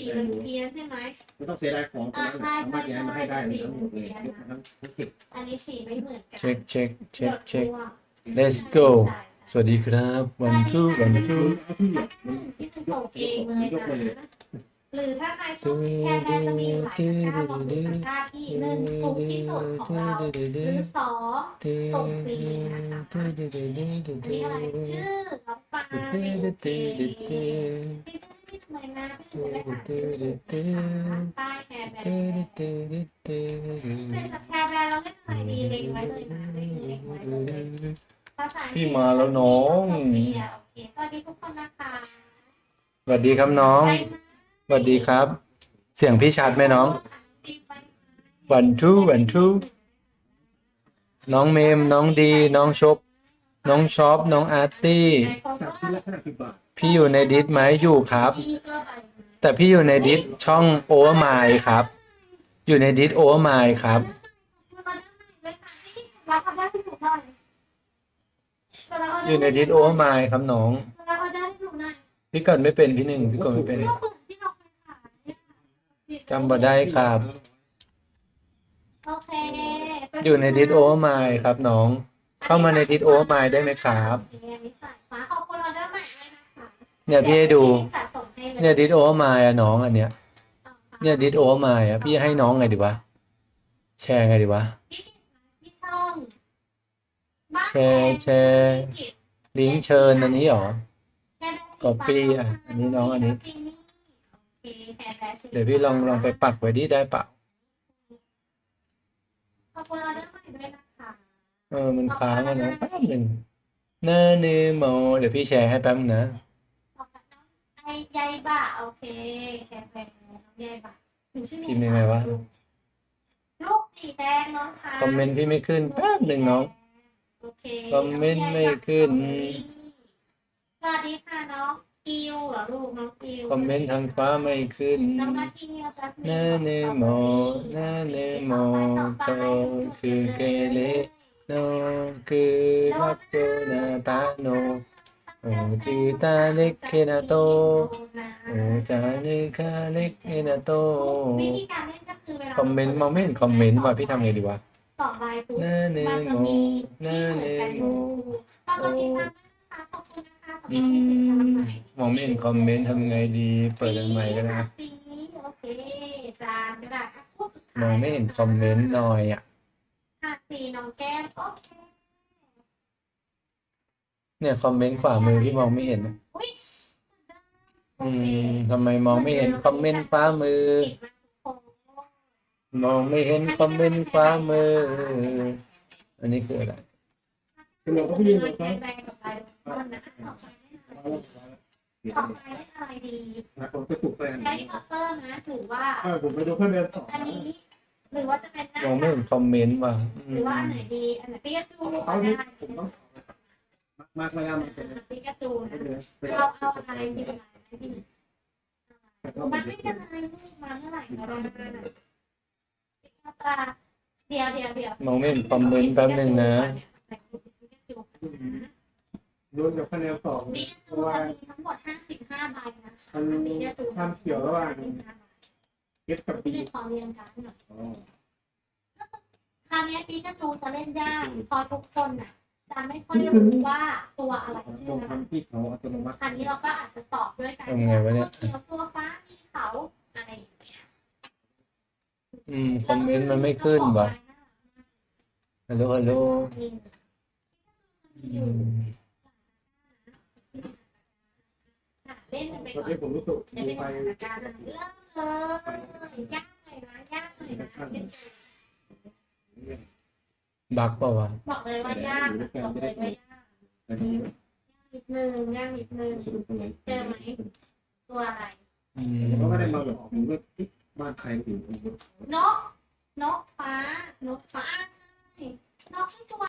สีมันเพี้ยนใช่ไหม ไม่ต้องเสียดายของตรงนั้นอ่าใช่สามารถย้ายมาให้ได้ใช่ทั้งหมดเลยใช่ยกมาทั้งทั้งเก็บอันนี้สีไม่เหมือนกัเช็คเช็คเช็คเช็คหยด let's go สวัสดีครับวันทูวันทู เอาที่เหยียบมันที่เป็นส่งเองเลยนะหรือถ้าใครชอบแค่แม่จะมีหลายตะกร้าบอกเลยตะกร้าที่หนึ่งถูกที่สุดของเราหรือสองส่งฟรีนะคะอันนี้อะไรชื่อน้องปลาเป็นเกพี่ชื่อไม่ท ป้ายแคร์แบร์เสร็จจากแคร์แบร์เราเล่นอะไรดีเล็งไว้เลยนะเล็งเล็งไว้เลยภาษาอังกฤษพี่มาแล้วน้อง โอเคสวัสดีทุกคนนะคะสวัสดีครับน้องสวัสดีครับ เสียงพี่ชัดไหมน้องวันทูวันทูน้องเมม น้องดี น้องชบ น้องชอป น้องอาร์ตี้สามชิ้นละห้าสิบบาทพี่อยู่ในดิสไหมอยู่ครับ แต่พี่อยู่ในดิสช่องโอเวอร์ไมครับ อยู่ในดิสโอเวอร์ไมครับ อยู่ในดิสโอเวอร์ไมครับน้อง พี่กดไม่เป็นพี่หนึ่งพี่กดไม่เป็นจำบ่ได้ครับ อยู่ในดิสโอเวอร์ไมครับน้อง เข้ามาในดิสโอเวอร์ไมได้ไหมครับ เนี่ยพี่ให้ดู เลยเนี่ยดิสโอเวอร์ไมอะน้องอันเนี้ยเนี่ยดิสโอเวอร์ไมอะพี่ให้น้องไงดีวะแชร์ไงดีวะที่ช่องบ้านแชร์แชร์ลิงก์เชิญอันนี้เหรอ Copy อะอันนี้น้องอันนี้โอเคแชร์แล้วเดี๋ยวพี่ลองลองไปปักไว้ดิได้เปล่าขอบคุณออเดอร์ใหม่ด้วยนะคะเออมันค้างอะนะแป๊บหนึ่งเนเนโมเดี๋ยวพี่แชร์ให้แป๊บนึงนะ ขอบคุณน้องไอ้ ยายบ่าโอเคแชร์ไปน้องยายบ่าถึงชื่อนี้พิมพ์ยังไงวะ ลูกสีแดงน้องค่ะคอมเมนต์พี่ไม่ขึ้นแป๊บหนึ่งน้อง โอเคคอมเมนต์ไม่ขึ้น สวัสดีค่ะน้องกิวเหรอลูกน้องกิวคอมเมนต์ทางฟ้าไม่ขึ้นน้องนาทีเราจะเนเนโมเนเนโมโตคือเกเลโนคือรักโตนาตาโน โอจิตาเล็กเคนาโตโอจานิคาเล็กเคนาโต วิธีการเล่นก็คือเวลาคอมเมนต์มองไม่เห็นคอมเมนต์ว่ะพี่ทำไงดีวะสองใบปุ๊บเนเนมันจะโมมีเนที่เหมือนกันเนโมฝากกดติดตามด้วยนะคะขอบคุณนะคะสำหรับอืการติดตามมใหม่ มองไม่เห็นคอมเมนต์ทำไงดี เปิดอันใหม่ก็ได้สีโอเคจานกระดาษอะคู่สุดท้ายมองไม่เห็นคอมเมนต์หน่อยอะค่ะสีน้องแก้มโอเค เนี่ยคอมเมนต์ขวามือพี่มองไม่เห็นนะอุ้ยอืมทำไมมองไม่เห็นคอมเมนต์ขวามือเก่งมากทุกคนมองไม่เห็นคอมเมนต์ขวามือ อันนี้คืออะไรคือเราก็ไม่ยืนตรงแบนั้นงกับลายต้นนะคะต่อไปได้อะไรเดี๋ยวต่อไปได้อะไรดีนะผมจะปลุกแฟนแฮร์รี่พอตเตอร์นะถือว่าเออผมไปดูเพื่อนเดินต่ออันนี้ หรือว่าจะเป็นหน้ามองไม่เห็นคอมเมนต์ว่ะอืหรือว่าอันมไหนดี อันไหนปิกาจูเขาอันไหนที่ผมต้อง มากไม่ได้มันเป็นปิกาจูไม่นะเป็นเราเอาอะไรดีอะไรดีแต่ก็มัไม่นได้ไม่เป็นไรลูกมาเมื่อไหร่ก็ได้ปิกาตาเดี๋ยวเดี๋ยวเดี๋ยวมองไม่เห็นคอมเมนต์แป๊บหนึ่งนะโดนกับคะแนนสองปิกาเพจูราะว่าจะมีทั้งหมด55ใบนะมันปิกาจูทำเขียวระหว่างเก็บกับที่บีขอเรียนกันหน่อยอ๋อคราวนี้ปิกาจูจะเล่นยากพอทุกคนน่ะ จะไม่ค่อยรู้ว่าตัวอะไรตชื่รองอะไร ทำที่เขาอัตโนมัติคราวนี้เราก็อาจจะตอบด้วยการทำไงวะเนี่ยตัวเขียวตัวฟ้ามีเขาอะไรอย่างเงี้ยอืม คอมเมนต์มันไม่ขึ้นว่ะฮัลโหลฮัลโหลอืมเล่นกันไปตอนก่อนนี้ผมรู้สึกจะมีเป็นไฟสถานการณ์เริ่มเลยยากเลยนะยากเลยนะ บักเปล่าวะบอกเลยว่ายากบอกเลยว่ายากนิดนึงยากนิดนึงเจอไหมตัวอะไรมเพราะว่ได้มาบอกผมว่าบ้านใครอยู่นกนกฟ้านกฟ้าใช่นกไม่ตัว